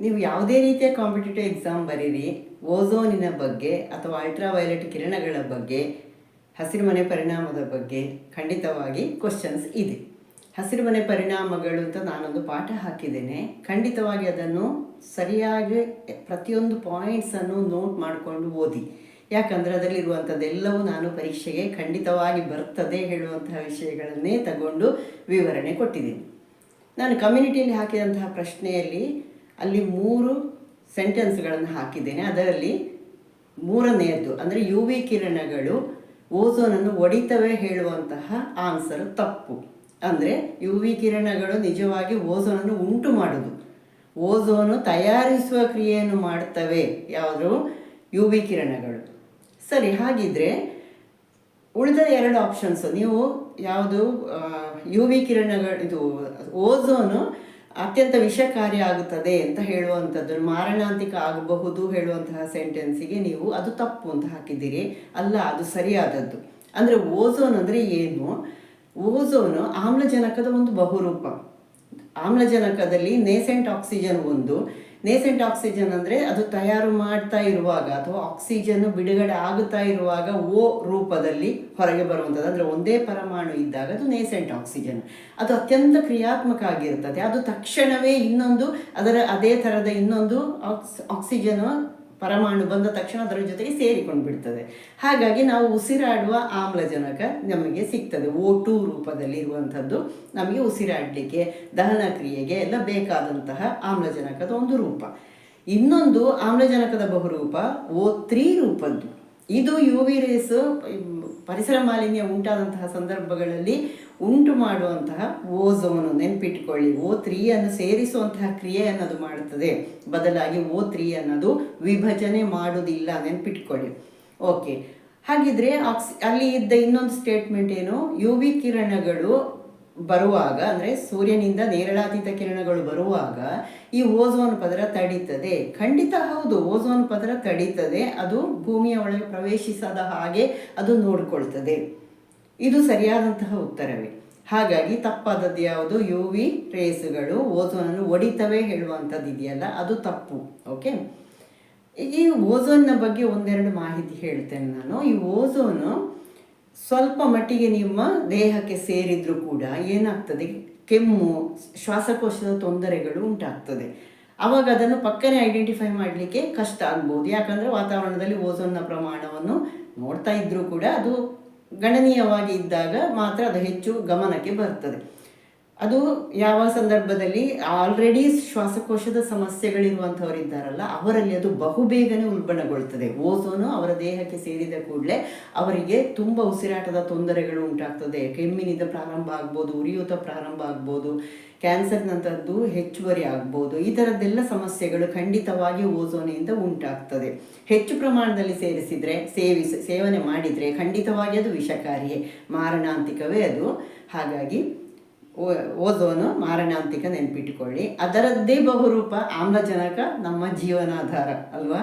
ನೀವು ಯಾವುದೇ ರೀತಿಯ ಕಾಂಪಿಟೇಟಿವ್ ಎಕ್ಸಾಮ್ ಬರೀರಿ ಓಝೋನಿನ ಬಗ್ಗೆ ಅಥವಾ ಅಲ್ಟ್ರಾವೈಲೆಟ್ ಕಿರಣಗಳ ಬಗ್ಗೆ, ಹಸಿರುಮನೆ ಪರಿಣಾಮದ ಬಗ್ಗೆ ಖಂಡಿತವಾಗಿ ಕ್ವಶನ್ಸ್ ಇದೆ. ಹಸಿರುಮನೆ ಪರಿಣಾಮಗಳು ಅಂತ ನಾನೊಂದು ಪಾಠ ಹಾಕಿದ್ದೇನೆ. ಖಂಡಿತವಾಗಿ ಅದನ್ನು ಸರಿಯಾಗಿ ಪ್ರತಿಯೊಂದು ಪಾಯಿಂಟ್ಸನ್ನು ನೋಟ್ ಮಾಡಿಕೊಂಡು ಓದಿ. ಯಾಕಂದರೆ ಅದರಲ್ಲಿರುವಂಥದ್ದೆಲ್ಲವೂ ನಾನು ಪರೀಕ್ಷೆಗೆ ಖಂಡಿತವಾಗಿ ಬರ್ತದೆ ಹೇಳುವಂತಹ ವಿಷಯಗಳನ್ನೇ ತಗೊಂಡು ವಿವರಣೆ ಕೊಟ್ಟಿದ್ದೀನಿ. ನಾನು ಕಮ್ಯುನಿಟಿಯಲ್ಲಿ ಹಾಕಿದಂತಹ ಪ್ರಶ್ನೆಯಲ್ಲಿ ಅಲ್ಲಿ ಮೂರು ಸೆಂಟೆನ್ಸ್ಗಳನ್ನು ಹಾಕಿದ್ದೇನೆ. ಅದರಲ್ಲಿ ಮೂರನೆಯದ್ದು ಅಂದರೆ ಯು ವಿ ಕಿರಣಗಳು ಓಝೋನನ್ನು ಒಡಿತವೆ ಹೇಳುವಂತಹ ಆನ್ಸರ್ ತಪ್ಪು. ಅಂದರೆ ಯು ವಿ ಕಿರಣಗಳು ನಿಜವಾಗಿ ಓಝೋನನ್ನು ಉಂಟು ಮಾಡೋದು. ಓಝೋನು ತಯಾರಿಸುವ ಕ್ರಿಯೆಯನ್ನು ಮಾಡ್ತವೆ ಯಾವುದು? ಯು ವಿ ಕಿರಣಗಳು. ಸರಿ, ಹಾಗಿದ್ರೆ ಉಳಿದ ಎರಡು ಆಪ್ಷನ್ಸ್ ನೀವು ಯಾವುದು ಯು ವಿ ಕಿರಣಗಳು, ಇದು ಓಝೋನು ಅತ್ಯಂತ ವಿಷಕಾರಿ ಆಗುತ್ತದೆ ಅಂತ ಹೇಳುವಂಥದ್ದು ಮಾರಣಾಂತಿಕ ಆಗಬಹುದು ಹೇಳುವಂತಹ ಸೆಂಟೆನ್ಸಿಗೆ ನೀವು ಅದು ತಪ್ಪು ಅಂತ ಹಾಕಿದ್ದೀರಿ. ಅಲ್ಲ, ಅದು ಸರಿಯಾದದ್ದು. ಅಂದರೆ ಓಝೋನ್ ಅಂದರೆ ಏನು? ಓಝೋನು ಆಮ್ಲಜನಕದ ಒಂದು ಬಹುರೂಪ. ಆಮ್ಲಜನಕದಲ್ಲಿ ನೇಸೆಂಟ್ ಆಕ್ಸಿಜನ್ ಒಂದು ನೇಸೆಂಟ್ ಆಕ್ಸಿಜನ್ ಅಂದರೆ ಅದು ತಯಾರು ಮಾಡ್ತಾ ಇರುವಾಗ ಅಥವಾ ಆಕ್ಸಿಜನ್ ಬಿಡುಗಡೆ ಆಗುತ್ತಾ ಇರುವಾಗ ಓ ರೂಪದಲ್ಲಿ ಹೊರಗೆ ಬರುವಂಥದ್ದು. ಅಂದರೆ ಒಂದೇ ಪರಮಾಣು ಇದ್ದಾಗ ಅದು ನೇಸೆಂಟ್ ಆಕ್ಸಿಜನ್ ಅದು ಅತ್ಯಂತ ಕ್ರಿಯಾತ್ಮಕ ಆಗಿರ್ತದೆ ಅದು ತಕ್ಷಣವೇ ಇನ್ನೊಂದು, ಅದರ, ಅದೇ ಥರದ ಇನ್ನೊಂದು ಆಕ್ಸ್ ಆಕ್ಸಿಜನ್ ಪರಮಾಣು ಬಂದ ತಕ್ಷಣ ಅದರ ಜೊತೆಗೆ ಸೇರಿಕೊಂಡು ಬಿಡ್ತದೆ. ಹಾಗಾಗಿ ನಾವು ಉಸಿರಾಡುವ ಆಮ್ಲಜನಕ ನಮಗೆ ಸಿಗ್ತದೆ. ಓ ಟು ರೂಪದಲ್ಲಿ ಇರುವಂಥದ್ದು ನಮಗೆ ಉಸಿರಾಡಲಿಕ್ಕೆ, ದಹನ ಕ್ರಿಯೆಗೆ ಎಲ್ಲ ಬೇಕಾದಂತಹ ಆಮ್ಲಜನಕದ ಒಂದು ರೂಪ. ಇನ್ನೊಂದು ಆಮ್ಲಜನಕದ ಬಹುರೂಪ ಓ ತ್ರೀ ರೂಪದ್ದು. ಇದು ಯು ವಿ ರೇಸ್ ಪರಿಸರ ಮಾಲಿನ್ಯ ಉಂಟಾದಂತಹ ಸಂದರ್ಭಗಳಲ್ಲಿ ಉಂಟು ಮಾಡುವಂತಹ ಓಝೋನು, ನೆನ್ಪಿಟ್ಕೊಳ್ಳಿ. ಓ ತ್ರೀಯನ್ನು ಸೇರಿಸುವಂತಹ ಕ್ರಿಯೆ ಅನ್ನೋದು ಮಾಡುತ್ತದೆ. ಬದಲಾಗಿ ಓ ತ್ರೀ ಅನ್ನೋದು ವಿಭಜನೆ ಮಾಡುವುದಿಲ್ಲ, ನೆನ್ಪಿಟ್ಕೊಳ್ಳಿ. ಓಕೆ. ಹಾಗಿದ್ರೆ ಆಕ್ಸಿ ಅಲ್ಲಿ ಇದ್ದ ಇನ್ನೊಂದು ಸ್ಟೇಟ್ಮೆಂಟ್ ಏನು? ಯು ವಿ ಕಿರಣಗಳು ಬರುವಾಗ, ಅಂದರೆ ಸೂರ್ಯನಿಂದ ನೇರಳಾತೀತ ಕಿರಣಗಳು ಬರುವಾಗ ಈ ಓಝೋನ್ ಪದರ ತಡೀತದೆ. ಖಂಡಿತ ಹೌದು ಓಝೋನ್ ಪದರ ತಡೀತದೆ. ಅದು ಭೂಮಿಯ ಒಳಗೆ ಪ್ರವೇಶಿಸದ ಹಾಗೆ ಅದು ನೋಡಿಕೊಳ್ತದೆ. ಇದು ಸರಿಯಾದಂತಹ ಉತ್ತರವೇ. ಹಾಗಾಗಿ ತಪ್ಪಾದದ್ದು ಯಾವುದು? ಯು ವಿ ರೇಸುಗಳು ಓಝೋನನ್ನು ಒಡಿತವೇ ಹೇಳುವಂಥದ್ದು ಇದೆಯಲ್ಲ, ಅದು ತಪ್ಪು. ಓಕೆ ಈ ಓಝೋನ್ನ ಬಗ್ಗೆ ಒಂದೆರಡು ಮಾಹಿತಿ ಹೇಳ್ತೇನೆ ನಾನು. ಈ ಓಝೋನು ಸ್ವಲ್ಪ ಮಟ್ಟಿಗೆ ನಿಮ್ಮ ದೇಹಕ್ಕೆ ಸೇರಿದರೂ ಕೂಡ ಏನಾಗ್ತದೆ? ಕೆಮ್ಮು, ಶ್ವಾಸಕೋಶದ ತೊಂದರೆಗಳು ಉಂಟಾಗ್ತದೆ. ಅವಾಗ ಅದನ್ನು ಪಕ್ಕನೆ ಐಡೆಂಟಿಫೈ ಮಾಡಲಿಕ್ಕೆ ಕಷ್ಟ ಆಗ್ಬೋದು. ಯಾಕಂದರೆ ವಾತಾವರಣದಲ್ಲಿ ಓಝೋನ್ನ ಪ್ರಮಾಣವನ್ನು ನೋಡ್ತಾ ಇದ್ದರೂ ಕೂಡ ಅದು ಗಣನೀಯವಾಗಿ ಇದ್ದಾಗ ಮಾತ್ರ ಅದು ಹೆಚ್ಚು ಗಮನಕ್ಕೆ ಬರ್ತದೆ. ಅದು ಯಾವ ಸಂದರ್ಭದಲ್ಲಿ ಆಲ್ರೆಡಿ ಶ್ವಾಸಕೋಶದ ಸಮಸ್ಯೆಗಳಿರುವಂಥವ್ರು ಇದ್ದಾರಲ್ಲ, ಅವರಲ್ಲಿ ಅದು ಬಹುಬೇಗನೆ ಉಲ್ಬಣಗೊಳ್ತದೆ. ಓಸೋನು ಅವರ ದೇಹಕ್ಕೆ ಸೇರಿದ ಕೂಡಲೇ ಅವರಿಗೆ ತುಂಬ ಉಸಿರಾಟದ ತೊಂದರೆಗಳು ಉಂಟಾಗ್ತದೆ. ಕೆಮ್ಮಿನಿಂದ ಪ್ರಾರಂಭ ಆಗ್ಬೋದು, ಉರಿಯೂತ ಪ್ರಾರಂಭ ಆಗ್ಬೋದು ಕ್ಯಾನ್ಸರ್ನಂಥದ್ದು ಹೆಚ್ಚುವರಿ ಆಗ್ಬೋದು, ಈ ಥರದ್ದೆಲ್ಲ ಸಮಸ್ಯೆಗಳು ಖಂಡಿತವಾಗಿ ಓಝೋನಿಂದ ಉಂಟಾಗ್ತದೆ. ಹೆಚ್ಚು ಪ್ರಮಾಣದಲ್ಲಿ ಸೇರಿಸಿದರೆ ಸೇವಿಸ ಸೇವನೆ ಮಾಡಿದರೆ ಖಂಡಿತವಾಗಿ ಅದು ವಿಷಕಾರಿಯೇ, ಮಾರಣಾಂತಿಕವೇ ಅದು. ಹಾಗಾಗಿ ಓಝೋನು ಮಾರಣಾಂತಿಕ ನೆನಪಿಟ್ಟುಕೊಳ್ಳಿ ಅದರದ್ದೇ ಬಹುರೂಪ ಆಮ್ಲಜನಕ ನಮ್ಮ ಜೀವನಾಧಾರ ಅಲ್ವಾ?